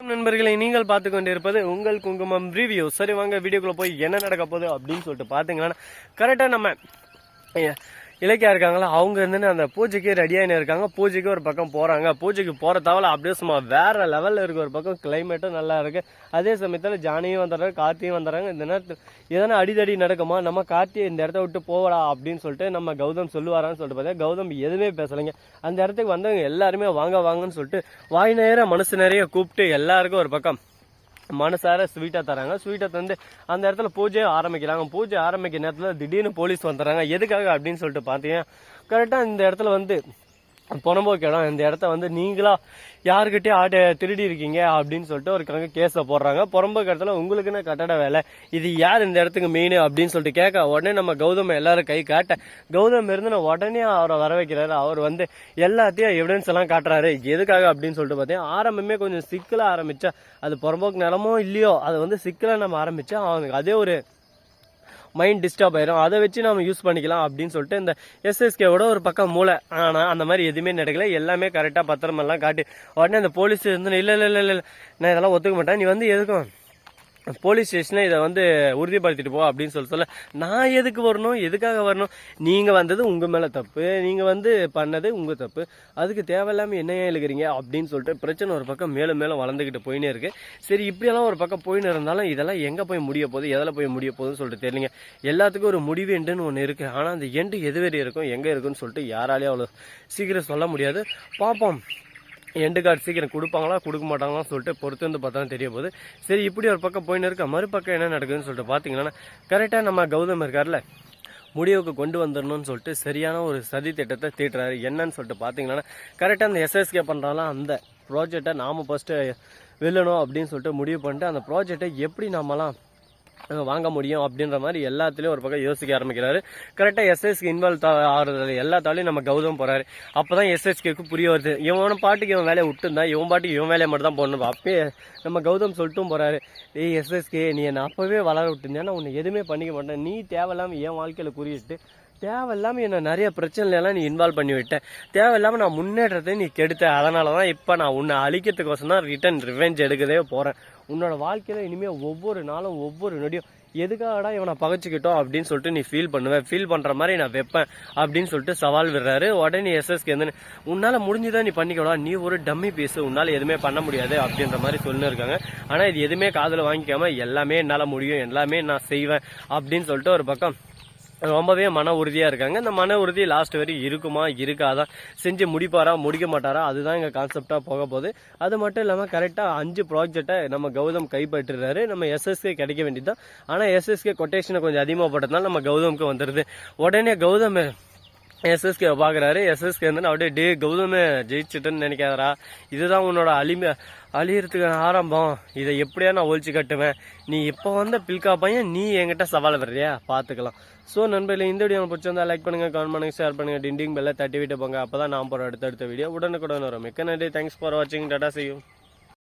நண்பர்களை நீங்கள் பார்த்து கொண்டிருப்பது உங்கள் குங்குமம் ரிவ்யூ சரி வாங்க வீடியோக்குள்ள போய் என்ன நடக்க போகுது அப்படின்னு சொல்லிட்டு பாத்தீங்கன்னா கரெக்டா நம்ம இலக்கியா இருக்காங்களா அவங்க இருந்துன்னு அந்த பூஜைக்கு ரெடியாகின்னு இருக்காங்க. பூஜைக்கு ஒரு பக்கம் போகிறாங்க பூஜைக்கு போகிற தவிர அப்படியே சும்மா வேற லெவலில் இருக்க ஒரு பக்கம் கிளைமேட்டும் நல்லா இருக்கு. அதே சமயத்தில் ஜானியும் வந்துடுறாங்க கார்த்தியும் வந்துடுறாங்க. இந்த நேரத்தில் எதனா அடிதடி நடக்குமா? நம்ம கார்த்தியை இந்த இடத்த விட்டு போவடா அப்படின்னு சொல்லிட்டு நம்ம கௌதம் சொல்லுவாரான்னு சொல்லிட்டு பார்த்தா கௌதம் எதுவுமே பேசலைங்க. அந்த இடத்துக்கு வந்தவங்க எல்லாருமே வாங்க வாங்கன்னு சொல்லிட்டு வாய் நேர மனசு நிறைய கூப்பிட்டு எல்லாருக்கும் ஒரு பக்கம் மனசார ஸ்வீட்டாக தராங்க. ஸ்வீட்டை தந்து அந்த இடத்துல பூஜையை ஆரம்பிக்கிறாங்க. பூஜை ஆரம்பிக்கிற நேரத்தில் திடீர்னு போலீஸ் வந்துடுறாங்க. எதுக்காக அப்படின்னு சொல்லிட்டு பார்த்தீங்கன்னா கரெக்டாக இந்த இடத்துல வந்து பொனம்போக்கு இடம் இந்த இடத்த வந்து நீங்களா யாருக்கிட்டே ஆட்டை திருடி இருக்கீங்க அப்படின்னு சொல்லிட்டு ஒரு கணக்கு கேஸை போடுறாங்க. புறம்போக்கு இடத்துல உங்களுக்குன்னு கட்டட வேலை. இது யார் இந்த இடத்துக்கு மெயின் அப்படின்னு சொல்லிட்டு கேட்க உடனே நம்ம கௌதம் எல்லாரும் கை காட்ட கௌதம் இருந்து உடனே அவரை வர வைக்கிறாரு. அவர் வந்து எல்லாத்தையும் எவிடன்ஸ் எல்லாம் காட்டுறாரு. எதுக்காக அப்படின்னு சொல்லிட்டு பார்த்தீங்கன்னா ஆரம்பமே கொஞ்சம் சிக்கலாக ஆரம்பிச்சா அது புறம்போக்கு நிலமோ இல்லையோ அது வந்து சிக்கலாக நம்ம ஆரம்பிச்சா அவனுக்கு அதே ஒரு மைண்ட் டிஸ்டர்ப் ஆயிரும். அதை வச்சு நம்ம யூஸ் பண்ணிக்கலாம் அப்படின்னு சொல்லிட்டு இந்த எஸ்எஸ்கேவோட ஒரு பக்கம் மூளை. ஆனா அந்த மாதிரி எதுவுமே நடக்கல. எல்லாமே கரெக்டா பத்திரமெல்லாம் காட்டி உடனே அந்த போலீஸ் இருந்து இல்ல இல்ல இல்ல இல்ல நான் இதெல்லாம் ஒத்துக்க மாட்டேன். நீ வந்து எதுக்கும்? போலீஸ் ஸ்டேஷனில் இதை வந்து உறுதிப்படுத்திட்டு போ அப்படின்னு சொல்லி சொல்ல நான் எதுக்கு வரணும்? எதுக்காக வரணும்? நீங்கள் வந்தது உங்கள் மேலே தப்பு. நீங்கள் வந்து பண்ணது உங்கள் தப்பு. அதுக்கு தேவையில்லாமல் என்ன எழுக்கிறீங்க அப்படின்னு சொல்லிட்டு பிரச்சனை ஒரு பக்கம் மேலும் மேலும் வளர்ந்துக்கிட்டு போயினே இருக்குது சரி இப்படியெல்லாம் ஒரு பக்கம் போயின்னு இருந்தாலும் இதெல்லாம் எங்கே போய் முடிய போகுது? எதில் போய் முடிய போகுதுன்னு சொல்லிட்டு தெரியலங்க. எல்லாத்துக்கும் ஒரு முடிவு எண்டுன்னு ஒன்று இருக்குது ஆனால் அந்த எண்டு எது வரை இருக்கும்? எங்கே இருக்குன்னு சொல்லிட்டு யாராலையும் அவ்வளோ சீக்கிரம் சொல்ல முடியாது. பார்ப்போம் எண்டு கார்டு சீக்கிரம் கொடுப்பாங்களா கொடுக்க மாட்டாங்களான்னு சொல்லிட்டு பொறுத்து வந்து பார்த்தா தெரிய போகுது. சரி இப்படி ஒரு பக்கம் போயின்னு இருக்க. மறுபக்கம் என்ன நடக்குதுன்னு சொல்லிட்டு பார்த்தீங்கன்னா கரெக்டாக நம்ம கௌதம் இருக்கார்ல முடிவுக்கு கொண்டு வந்துடணும்னு சொல்லிட்டு சரியான ஒரு சதி திட்டத்தை தீட்டுறாரு. என்னன்னு சொல்லிட்டு பார்த்தீங்கன்னா கரெக்டாக அந்த எஸ்எஸ்கே பண்ணுறாலாம் அந்த ப்ராஜெக்டை நாம் ஃபஸ்ட்டு வெல்லணும் அப்படின்னு சொல்லிட்டு முடிவு பண்ணிட்டு அந்த ப்ராஜெக்டை எப்படி நாமெல்லாம் வாங்க முடியும் அப்படின்ற மாதிரி எல்லாத்துலேயும் ஒரு பக்கம் யோசிக்க ஆரம்பிக்கிறாரு. கரெக்டாக எஸ்எஸ்கே இன்வால்வ் ஆகுறது எல்லாத்தாலையும் நம்ம கௌதம் போகிறார் அப்போ தான் எஸ்எஸ்கேக்கு புரிய வருது. இவன் பாட்டுக்கு இவன் வேலையை விட்டுருந்தான் இவன் பாட்டுக்கு இவன் வேலையை மட்டும் தான் போடணும் அப்பயே நம்ம கௌதம் சொல்லிட்டும் போகிறாரு ஏய் எஸ்எஸ்கே நீ என்னை அப்போவே வளர விட்டுருந்தேன் நான் உன்னை எதுவுமே பண்ணிக்க மாட்டேன். நீ தேவையில்லாமல் என் வாழ்க்கையில் குறியிட்டு தேவையில்லாமல் என்ன நிறைய பிரச்சனைல எல்லாம் நீ இன்வால்வ் பண்ணி விட்டேன் தேவையில்லாமல் நான் முன்னேற்றத்தை நீ கெடுத்த. அதனால தான் இப்போ நான் உன்னை அழிக்கிறதுக்கோசம் தான் ரிட்டர்ன் ரிவெஞ்ச் எடுக்கவே போகிறேன் உன்னோட வாழ்க்கையில இனிமேல் ஒவ்வொரு நாளும் ஒவ்வொரு நொடியும் எதுக்காகடா இவனை பகைச்சிக்கிட்டோம் அப்படின்னு சொல்லிட்டு நீ ஃபீல் பண்ணுவேன் ஃபீல் பண்ணுற மாதிரி நான் வைப்பேன் அப்படின்னு சொல்லிட்டு சவால் விடுறாரு. உடனே எஸ்எஸ்கே வந்து உன்னால் முடிஞ்சுதான் நீ பண்ணிக்கலாம் நீ ஒரு டம்மி பீஸ் உன்னால் எதுவுமே பண்ண முடியாது. அப்படின்ற மாதிரி சொல்லி இருக்காங்க. இது எதுவுமே காதில் வாங்கிக்காம எல்லாமே என்னால் முடியும். எல்லாமே நான் செய்வேன். அப்படின்னு சொல்லிட்டு ஒரு பக்கம் ரொம்பவே மன உறுதியாக இருக்காங்க. இந்த மன உறுதி லாஸ்ட் வரைக்கும் இருக்குமா? இருக்காதா? செஞ்சு முடிப்பாரா? முடிக்க மாட்டாரா? அதுதான் எங்கள் கான்செப்டாக போக போகுது. அது மட்டும் இல்லாமல் கரெக்டாக அஞ்சு ப்ராஜெக்டை நம்ம கௌதம் கைப்பற்றுறாரு. நம்ம எஸ்எஸ்கே கிடைக்க வேண்டியதுதான். ஆனால் எஸ்எஸ்கே கொட்டேஷனை கொஞ்சம் அதிகமாக போட்டதுனால நம்ம கௌதமுக்கு வந்துடுது உடனே கௌதம் எஸ்எஸ்கே பார்க்குறாரு. எஸ்எஸ்கே வந்து அப்படியே டே கௌதமே ஜெயிச்சிட்டுன்னு நினைக்காதரா இதுதான் உன்னோட அழிமை அழியறதுக்கான ஆரம்பம். இதை எப்படியா நான் ஒழிச்சு கட்டுவேன்? நீ இப்போ வந்த பில்கா பையன் நீ என்கிட்ட சவால் வர்றியா? பார்த்துக்கலாம் ஸோ நண்பர்களே இந்த வீடியோ பிடிச்சிருந்தா லைக் பண்ணுங்க கமெண்ட் பண்ணுங்க ஷேர் பண்ணுங்க டிண்டிங் பெல்லை தட்டி விட்டு போங்க. அப்போ தான் நான் போகிற அடுத்தடுத்த வீடியோ உடனுக்குடன் வரும். மிக்க நன்றி. தேங்க்ஸ் ஃபார் வாட்சிங் டாடா செய்யும்